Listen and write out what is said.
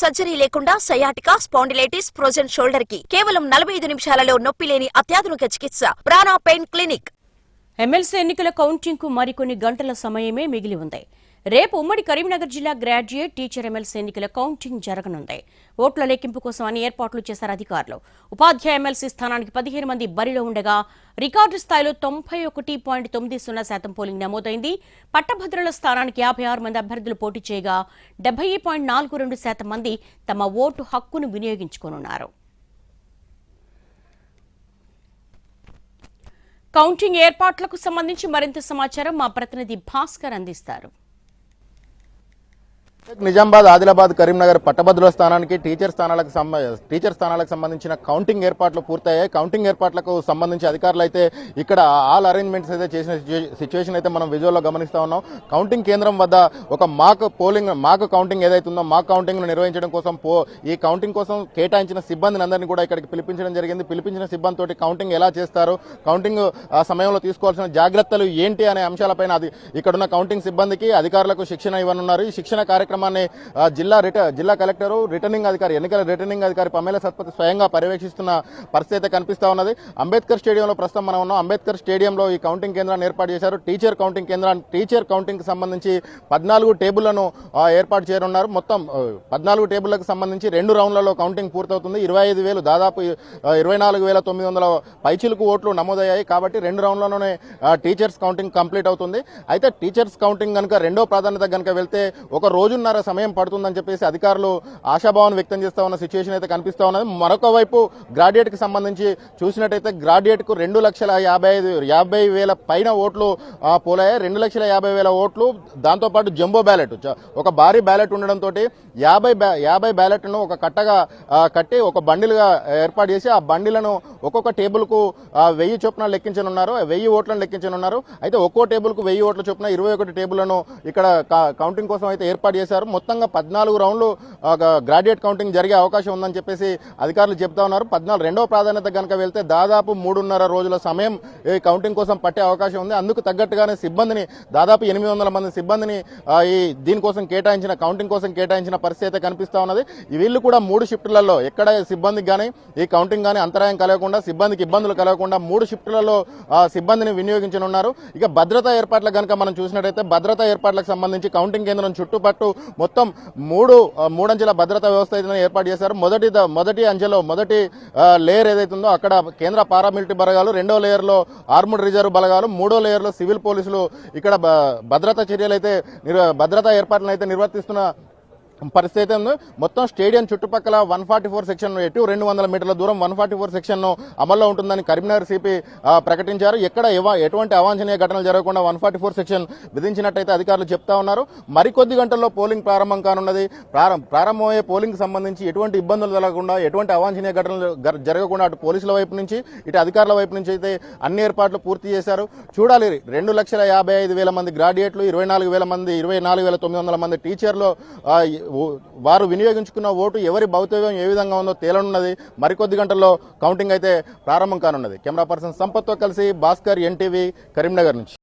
Surgery లేకుండా sciatica spondylitis frozen షోల్డర్కి కేవలం నలభై ఐదు నిమిషాలలో నొప్పి లేని అత్యాధునిక చికిత్స. ప్రాణా పెయిన్ క్లినిక్. ఎమ్మెల్సీ ఎన్నికల కౌంటింగ్కు మరికొన్ని గంటల సమయమే మిగిలి ఉంది. రేపు ఉమ్మడి కరీంనగర్ జిల్లా గ్రాడ్యుయేట్ టీచర్ ఎమ్మెల్సీ ఎన్నికల కౌంటింగ్ జరగనుంది. ఓట్ల లెక్కింపు కోసం అన్ని ఏర్పాట్లు చేశారు అధికారులు. ఉపాధ్యాయ ఎమ్మెల్సీ స్థానానికి పదిహేను మంది బరిలో ఉండగా రికార్డు స్థాయిలో తొంభై ఒకటి పాయింట్ తొమ్మిది సున్నా శాతం పోలింగ్ నమోదైంది. పట్టభద్రుల స్థానానికి యాభై ఆరు మంది అభ్యర్థులు పోటీ చేయగా డెబ్బై పాయింట్ నాలుగు రెండు శాతం మంది తమ ఓటు హక్కును వినియోగించుకోనున్నారు. కౌంటింగ్ ఏర్పాట్లకు సంబంధించి మరింత సమాచారం మా ప్రతినిధి భాస్కర్ అందిస్తారు. నిజామాబాద్ ఆదిలాబాద్ కరీంనగర్ పట్టభద్రుల స్థానానికి టీచర్ స్థానాలకు టీచర్ స్థానాలకు సంబంధించిన కౌంటింగ్ ఏర్పాట్లు పూర్తయ్యాయి. కౌంటింగ్ ఏర్పాట్లకు సంబంధించి అధికారులు అయితే ఇక్కడ ఆల్ అరేంజ్మెంట్స్ అయితే చేసిన సిచ్యువేషన్ అయితే మనం విజువల్లో గమనిస్తా ఉన్నాం. కౌంటింగ్ కేంద్రం వద్ద ఒక మాక్ పోలింగ్ మాక్ కౌంటింగ్ ఏదైతే ఉందో మాక్ కౌంటింగ్ను నిర్వహించడం కోసం పో ఈ కౌంటింగ్ కోసం కేటాయించిన సిబ్బందిని అందరినీ కూడా ఇక్కడికి పిలిపించడం జరిగింది. పిలిపించిన సిబ్బంది తోటి కౌంటింగ్ ఎలా చేస్తారు? కౌంటింగ్ ఆ సమయంలో తీసుకోవాల్సిన జాగ్రత్తలు ఏంటి అనే అంశాలపైన అది ఇక్కడున్న కౌంటింగ్ సిబ్బందికి అధికారులకు శిక్షణ ఇవ్వనున్నారు. ఈ శిక్షణ కార్యక్రమం కార్యక్రమాన్ని జిల్లా రిట జిల్లా కలెక్టరు రిటర్నింగ్ అధికారి ఎన్నికల రిటర్నింగ్ అధికారి పమేల సత్పతి స్వయంగా పర్యవేక్షిస్తున్న పరిస్థితి అయితే కనిపిస్తా ఉన్నది. అంబేద్కర్ స్టేడియంలో ప్రస్తుతం మనం ఉన్నాం. అంబేద్కర్ స్టేడియంలో ఈ కౌంటింగ్ కేంద్రాన్ని ఏర్పాటు చేశారు. టీచర్ కౌంటింగ్ కేంద్రాన్ని టీచర్ కౌంటింగ్కి సంబంధించి పద్నాలుగు టేబుళ్ళను ఏర్పాటు చేయనున్నారు. మొత్తం పద్నాలుగు టేబుళ్ళకు సంబంధించి రెండు రౌండ్లలో కౌంటింగ్ పూర్తవుతుంది. ఇరవై ఐదు వేలు దాదాపు ఇరవై నాలుగు వేల తొమ్మిది వందల పైచిలకు ఓట్లు నమోదయ్యాయి. కాబట్టి రెండు రౌండ్లలోనే టీచర్స్ కౌంటింగ్ కంప్లీట్ అవుతుంది. అయితే టీచర్స్ కౌంటింగ్ కనుక రెండో ప్రాధాన్యత కనుక వెళ్తే ఒక రోజున్న రోజున్నర సమయం పడుతుందని చెప్పేసి అధికారులు ఆశాభావం వ్యక్తం చేస్తా ఉన్న సిచ్యువేషన్ అయితే కనిపిస్తా ఉన్నది. మరొక వైపు గ్రాడ్యుయేట్కి సంబంధించి చూసినట్టయితే గ్రాడ్యుయేట్కు రెండు లక్షల యాభై ఐదు యాభై వేల పైన ఓట్లు పోలాయి. రెండు లక్షల యాభై వేల ఓట్లు దాంతోపాటు జంబో బ్యాలెట్ ఒక భారీ బ్యాలెట్ ఉండడంతో యాభై బ్యా- యాభై బ్యాలెట్ను ఒక కట్టగా కట్టి ఒక బండిలుగా ఏర్పాటు చేసి ఆ బండిలను ఒక్కొక్క టేబుల్కు వెయ్యి చొప్పున లెక్కించనున్నారు. వెయ్యి ఓట్లను లెక్కించనున్నారు. అయితే ఒక్కో టేబుల్కు వెయ్యి ఓట్ల చొప్పున ఇరవై ఒకటి టేబుల్లను ఇక్కడ కౌంటింగ్ కోసం అయితే ఏర్పాటు చేశారు. మొత్తంగా పద్నాలుగు రౌండ్లు గ్రాడ్యుయేట్ కౌంటింగ్ జరిగే అవకాశం ఉందని చెప్పేసి అధికారులు చెప్తా ఉన్నారు. పద్నాలుగు రెండవ ప్రాధాన్యత కనుక వెళ్తే దాదాపు మూడున్నర రోజుల సమయం ఈ కౌంటింగ్ కోసం పట్టే అవకాశం ఉంది. అందుకు తగ్గట్టుగానే సిబ్బందిని దాదాపు ఎనిమిది వందల మంది సిబ్బందిని ఈ దీనికోసం కేటాయించిన కౌంటింగ్ కోసం కేటాయించిన పరిస్థితి అయితే కనిపిస్తా ఉన్నది. ఈ వీళ్ళు కూడా మూడు షిఫ్టులలో ఎక్కడ సిబ్బందికి కానీ ఈ కౌంటింగ్ కానీ అంతరాయం కలగకుండా సిబ్బందికి ఇబ్బందులు కలగకుండా మూడు షిఫ్టులలో సిబ్బందిని వినియోగించనున్నారు. ఇక భద్రతా ఏర్పాట్ల కనుక మనం చూసినట్టయితే భద్రతా ఏర్పాట్లకు సంబంధించి కౌంటింగ్ కేంద్రం చుట్టుపట్టు మొత్తం మూడు మూడు మూడంచెల భద్రతా వ్యవస్థ అయితే ఏర్పాటు చేశారు. మొదటి మొదటి అంచెలో మొదటి లేయర్ ఏదైతుందో ఉందో అక్కడ కేంద్ర పారామిలిటరీ బలగాలు రెండో లేయర్లో ఆర్ముడ్ రిజర్వ్ బలగాలు మూడో లేయర్లో సివిల్ పోలీసులు ఇక్కడ భద్రతా చర్యలు అయితే నిర్వ- భద్రతా ఏర్పాట్లను అయితే నిర్వర్తిస్తున్న పరిస్థితి అయితే ఉంది. మొత్తం స్టేడియం చుట్టుపక్కల వన్ ఫార్టీ ఫోర్ సెక్షన్ ఎటు రెండు వందల మీటర్ల దూరం వన్ ఫార్టీ ఫోర్ సెక్షన్ అమల్లో ఉంటుందని కరీంనగర్ సిపి ప్రకటించారు. ఎక్కడ ఎవ- ఎటువంటి అవాంఛనీయ ఘటనలు జరగకుండా వన్ ఫార్టీ ఫోర్ సెక్షన్ విధించినట్టయితే అధికారులు చెప్తా ఉన్నారు. మరికొద్ది గంటల్లో పోలింగ్ ప్రారంభం కానున్నది. ప్రారంభమయ్యే పోలింగ్ సంబంధించి ఎటువంటి ఇబ్బందులు జరగకుండా ఎటువంటి అవాంఛనీయ ఘటనలు జరగకుండా అటు పోలీసుల వైపు నుంచి ఇటు అధికారుల వైపు నుంచి అయితే అన్ని ఏర్పాట్లు పూర్తి చేశారు. చూడాలి. రెండు లక్షల యాభై ఐదు వేల మంది గ్రాడ్యుయేట్లు ఇరవై నాలుగు వేల మంది ఇరవై నాలుగు వేల తొమ్మిది వందల మంది టీచర్లు వారు వినియోగించుకున్న ఓటు ఎవరి భౌతవ్యం ఏ విధంగా ఉందో తేలనున్నది మరికొద్ది గంటల్లో కౌంటింగ్ అయితే ప్రారంభం కానున్నది. కెమెరా పర్సన్ సంపత్తో కలిసి భాస్కర్ ఎన్టీవీ కరీంనగర్ నుంచి.